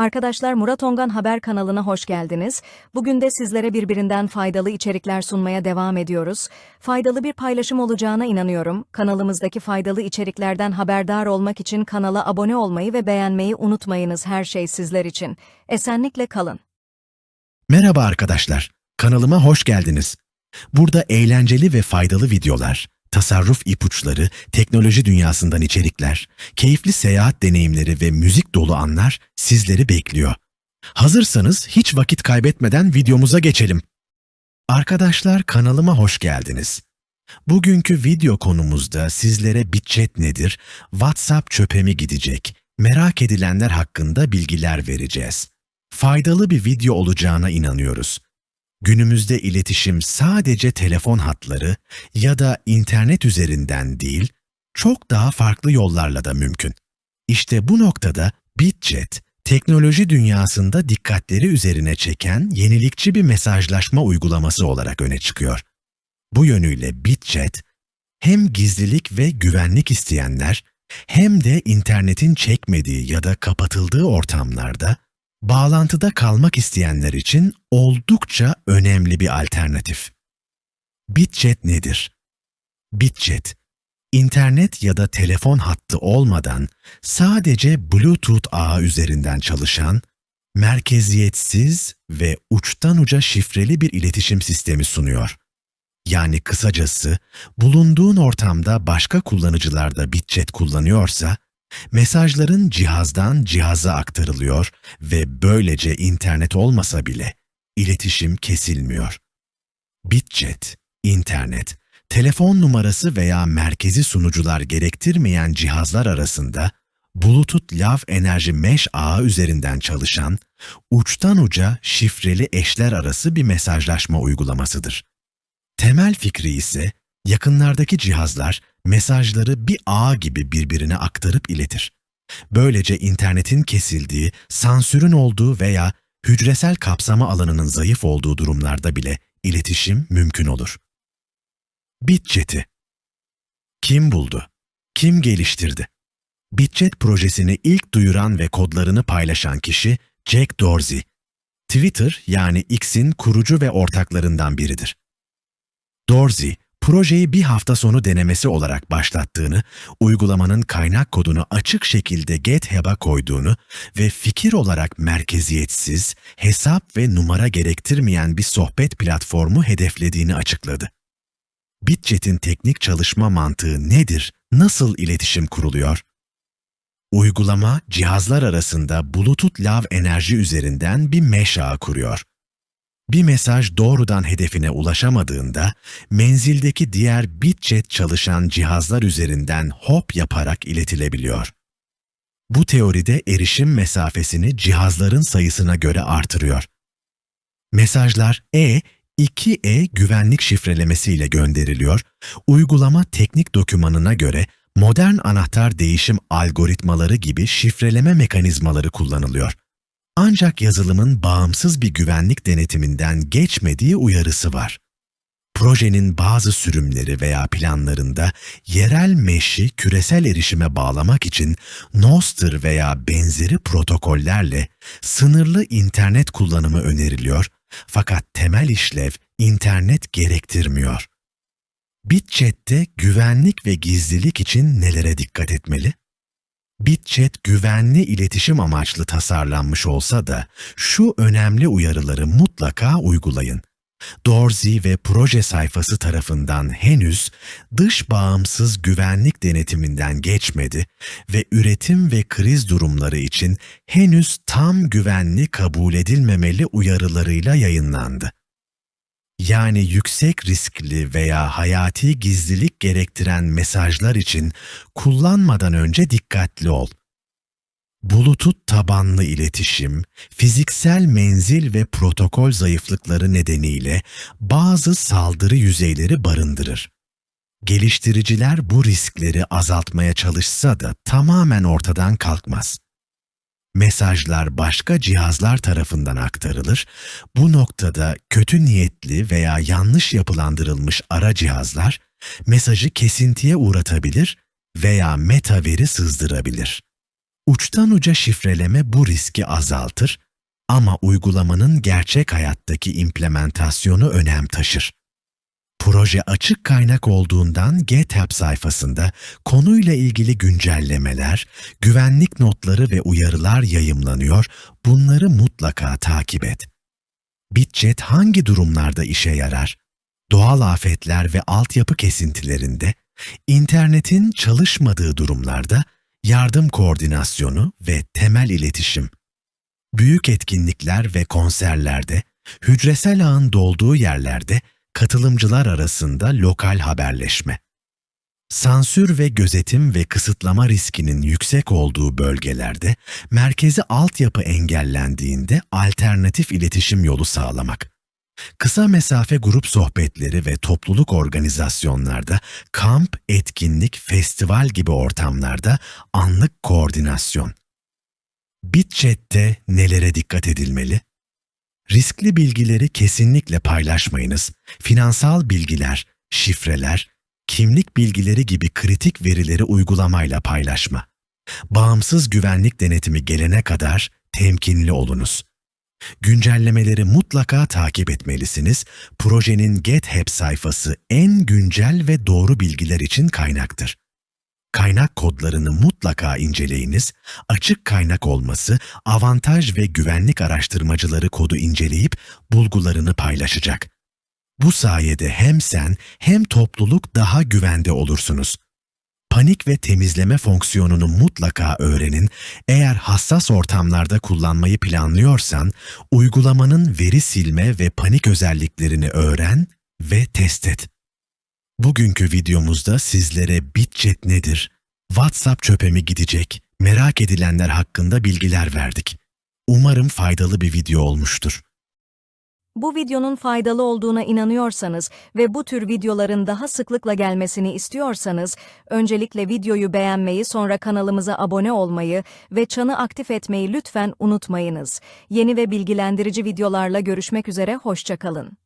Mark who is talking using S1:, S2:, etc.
S1: Arkadaşlar Murat Ongan Haber kanalına hoş geldiniz. Bugün de sizlere birbirinden faydalı içerikler sunmaya devam ediyoruz. Faydalı bir paylaşım olacağına inanıyorum. Kanalımızdaki faydalı içeriklerden haberdar olmak için kanala abone olmayı ve beğenmeyi unutmayınız her şey sizler için. Esenlikle kalın.
S2: Merhaba arkadaşlar, kanalıma hoş geldiniz. Burada eğlenceli ve faydalı videolar, tasarruf ipuçları, teknoloji dünyasından içerikler, keyifli seyahat deneyimleri ve müzik dolu anlar sizleri bekliyor. Hazırsanız hiç vakit kaybetmeden videomuza geçelim. Arkadaşlar kanalıma hoş geldiniz. Bugünkü video konumuzda sizlere budget nedir, WhatsApp çöpe mi gidecek, merak edilenler hakkında bilgiler vereceğiz. Faydalı bir video olacağına inanıyoruz. Günümüzde iletişim sadece telefon hatları ya da internet üzerinden değil, çok daha farklı yollarla da mümkün. İşte bu noktada BitJet, teknoloji dünyasında dikkatleri üzerine çeken yenilikçi bir mesajlaşma uygulaması olarak öne çıkıyor. Bu yönüyle BitJet, hem gizlilik ve güvenlik isteyenler, hem de internetin çekmediği ya da kapatıldığı ortamlarda bağlantıda kalmak isteyenler için oldukça önemli bir alternatif. BitJet nedir? BitJet, internet ya da telefon hattı olmadan sadece Bluetooth ağı üzerinden çalışan, merkeziyetsiz ve uçtan uca şifreli bir iletişim sistemi sunuyor. Yani kısacası bulunduğun ortamda başka kullanıcılar da BitJet kullanıyorsa, mesajların cihazdan cihaza aktarılıyor ve böylece internet olmasa bile iletişim kesilmiyor. BitJet, internet, telefon numarası veya merkezi sunucular gerektirmeyen cihazlar arasında Bluetooth Lav Enerji Mesh ağı üzerinden çalışan, uçtan uca şifreli eşler arası bir mesajlaşma uygulamasıdır. Temel fikri ise yakınlardaki cihazlar mesajları bir ağ gibi birbirine aktarıp iletir. Böylece internetin kesildiği, sansürün olduğu veya hücresel kapsama alanının zayıf olduğu durumlarda bile iletişim mümkün olur. BitJet'i Kim buldu? Kim geliştirdi? BitJet projesini ilk duyuran ve kodlarını paylaşan kişi Jack Dorsey. Twitter yani X'in kurucu ve ortaklarından biridir. Dorsey, projeyi bir hafta sonu denemesi olarak başlattığını, uygulamanın kaynak kodunu açık şekilde GitHub'a koyduğunu ve fikir olarak merkeziyetsiz, hesap ve numara gerektirmeyen bir sohbet platformu hedeflediğini açıkladı. BitJet'in teknik çalışma mantığı nedir, nasıl iletişim kuruluyor? Uygulama, cihazlar arasında Bluetooth Lav enerji üzerinden bir mesh ağı kuruyor. Bir mesaj doğrudan hedefine ulaşamadığında, menzildeki diğer BitJet çalışan cihazlar üzerinden hop yaparak iletilebiliyor. Bu teoride erişim mesafesini cihazların sayısına göre artırıyor. Mesajlar E, 2E güvenlik şifrelemesiyle gönderiliyor, uygulama teknik dokümanına göre modern anahtar değişim algoritmaları gibi şifreleme mekanizmaları kullanılıyor. Ancak yazılımın bağımsız bir güvenlik denetiminden geçmediği uyarısı var. Projenin bazı sürümleri veya planlarında yerel meşi küresel erişime bağlamak için Nostr veya benzeri protokollerle sınırlı internet kullanımı öneriliyor fakat temel işlev internet gerektirmiyor. BitJet'te güvenlik ve gizlilik için nelere dikkat etmeli? BitJet güvenli iletişim amaçlı tasarlanmış olsa da şu önemli uyarıları mutlaka uygulayın. Dorsey ve proje sayfası tarafından henüz dış bağımsız güvenlik denetiminden geçmedi ve üretim ve kriz durumları için henüz tam güvenli kabul edilmemeli uyarılarıyla yayınlandı. Yani yüksek riskli veya hayati gizlilik gerektiren mesajlar için kullanmadan önce dikkatli ol. Bluetooth tabanlı iletişim, fiziksel menzil ve protokol zayıflıkları nedeniyle bazı saldırı yüzeyleri barındırır. Geliştiriciler bu riskleri azaltmaya çalışsa da tamamen ortadan kalkmaz mesajlar başka cihazlar tarafından aktarılır. Bu noktada kötü niyetli veya yanlış yapılandırılmış ara cihazlar mesajı kesintiye uğratabilir veya meta veri sızdırabilir. Uçtan uca şifreleme bu riski azaltır ama uygulamanın gerçek hayattaki implementasyonu önem taşır. Proje açık kaynak olduğundan GitHub sayfasında konuyla ilgili güncellemeler, güvenlik notları ve uyarılar yayımlanıyor. Bunları mutlaka takip et. Bitjet hangi durumlarda işe yarar? Doğal afetler ve altyapı kesintilerinde, internetin çalışmadığı durumlarda, yardım koordinasyonu ve temel iletişim. Büyük etkinlikler ve konserlerde, hücresel ağın dolduğu yerlerde katılımcılar arasında lokal haberleşme. Sansür ve gözetim ve kısıtlama riskinin yüksek olduğu bölgelerde merkezi altyapı engellendiğinde alternatif iletişim yolu sağlamak. Kısa mesafe grup sohbetleri ve topluluk organizasyonlarda, kamp, etkinlik, festival gibi ortamlarda anlık koordinasyon. Bitchat'te nelere dikkat edilmeli? Riskli bilgileri kesinlikle paylaşmayınız. Finansal bilgiler, şifreler, kimlik bilgileri gibi kritik verileri uygulamayla paylaşma. Bağımsız güvenlik denetimi gelene kadar temkinli olunuz. Güncellemeleri mutlaka takip etmelisiniz. Projenin GitHub sayfası en güncel ve doğru bilgiler için kaynaktır. Kaynak kodlarını mutlaka inceleyiniz. Açık kaynak olması avantaj ve güvenlik araştırmacıları kodu inceleyip bulgularını paylaşacak. Bu sayede hem sen hem topluluk daha güvende olursunuz. Panik ve temizleme fonksiyonunu mutlaka öğrenin. Eğer hassas ortamlarda kullanmayı planlıyorsan, uygulamanın veri silme ve panik özelliklerini öğren ve test et. Bugünkü videomuzda sizlere Bitjet nedir, WhatsApp çöpe mi gidecek, merak edilenler hakkında bilgiler verdik. Umarım faydalı bir video olmuştur.
S1: Bu videonun faydalı olduğuna inanıyorsanız ve bu tür videoların daha sıklıkla gelmesini istiyorsanız, öncelikle videoyu beğenmeyi sonra kanalımıza abone olmayı ve çanı aktif etmeyi lütfen unutmayınız. Yeni ve bilgilendirici videolarla görüşmek üzere, hoşçakalın.